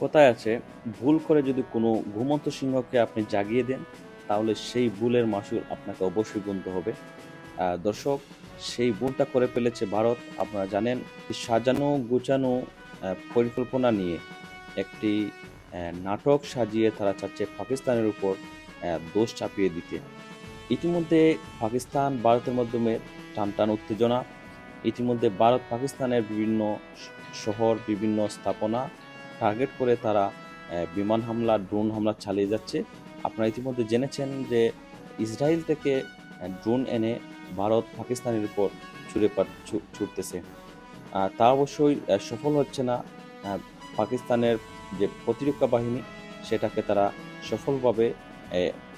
কথায় আছে, ভুল করে যদি কোনো ঘুমন্ত সিংহকে আপনি জাগিয়ে দেন, তাহলে সেই ভুলের মাসুল আপনাকে অবশ্যই গুনতে হবে। দর্শক, সেই ভুলটা করে ফেলেছে ভারত। আপনারা জানেন সাজানো, গোছানো পরিকল্পনা নিয়ে একটি নাটক সাজিয়ে তারা চাচ্ছে পাকিস্তানের উপর দোষ চাপিয়ে দিতে। ইতিমধ্যে পাকিস্তান ভারতের মাধ্যমে টান টান উত্তেজনা। ইতিমধ্যে ভারত পাকিস্তানের বিভিন্ন শহর, বিভিন্ন স্থাপনা টার্গেট করে তারা বিমান হামলা ড্রোন হামলা চালিয়ে যাচ্ছে। আপনারা ইতিমধ্যে জেনেছেন যে ইসরায়েল থেকে ড্রোন এনে ভারত পাকিস্তানের উপর ছুড়ে ছুটতেছে। তা অবশ্যই সফল হচ্ছে না। পাকিস্তানের যে প্রতিরক্ষা বাহিনী, সেটাকে তারা সফলভাবে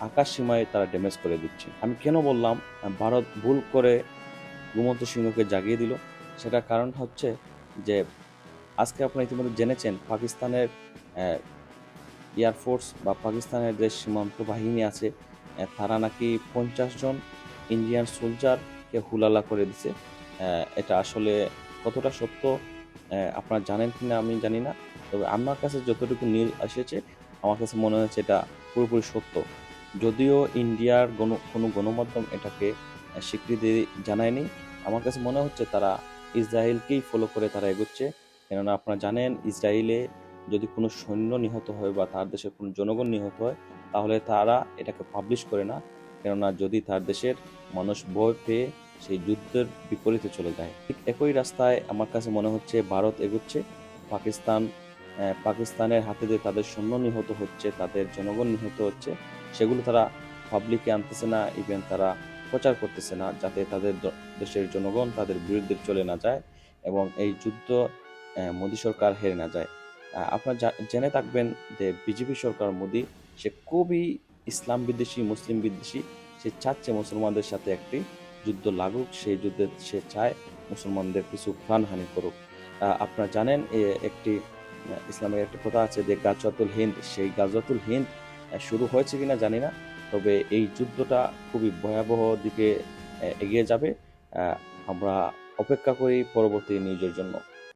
আকাশ সীমায় তারা ড্যামেজ করে দিচ্ছে। আমি কেন বললাম ভারত ভুল করে ঘুমন্ত সিংহকে জাগিয়ে দিল? সেটার কারণ হচ্ছে যে আজকে আপনারা ইতিমধ্যে জেনেছেন পাকিস্তানের এয়ারফোর্স বা পাকিস্তানের যে সীমান্ত বাহিনী আছে তারা নাকি পঞ্চাশ জন ইন্ডিয়ান সোলজারকে হুলালা করে দিছে। এটা আসলে কতটা সত্য আপনারা জানেন কিনা আমি জানি না। তবে আমার কাছে যতটুকু নিউজ এসেছে, আমার কাছে মনে হচ্ছে এটা পুরোপুরি সত্য। যদিও ইন্ডিয়ার গণ, কোনো গণমাধ্যম এটাকে স্বীকৃতি জানায়নি, আমার কাছে মনে হচ্ছে তারা ইসরায়েলকেই ফলো করে তারা এগোচ্ছে। কেননা আপনারা জানেন ইসরায়েলে যদি কোনো সৈন্য নিহত হয় বা তার দেশের কোনো জনগণ নিহত হয়, তাহলে তারা এটাকে পাবলিশ করে না। কেননা যদি তার দেশের মানুষ ভয় পেয়ে সেই যুদ্ধের বিপরীতে চলে যায়। ঠিক একই রাস্তায় আমার কাছে মনে হচ্ছে ভারত এগোচ্ছে। পাকিস্তান পাকিস্তানের হাতে যে তাদের সৈন্য নিহত হচ্ছে, তাদের জনগণ নিহত হচ্ছে, সেগুলো তারা পাবলিকে আনতেছে না ইভেন তারা প্রচার করতেছে না, যাতে তাদের দেশের জনগণ তাদের বিরুদ্ধে চলে না যায়। এবং এই যুদ্ধ মোদী সরকার হেরে না যায়। আপনারা জেনে থাকবেন যে বিজেপি সরকার মোদী, সে খুবই ইসলাম বিদ্বেষী, মুসলিম বিদ্বেষী। সে চাচ্ছে মুসলমানদের সাথে একটি যুদ্ধ লাগুক, সেই যুদ্ধে সে চায় মুসলমানদের কিছু প্রাণহানি করুক। আপনারা জানেন একটি ইসলামের একটি কথা আছে যে গাজওয়াতুল হিন্দ, সেই গাজওয়াতুল হিন্দ শুরু হয়েছে কিনা জানি না, তবে এই যুদ্ধটা খুবই ভয়াবহ দিকে এগিয়ে যাবে। আমরা অপেক্ষা করি পরবর্তী নিউজের জন্য।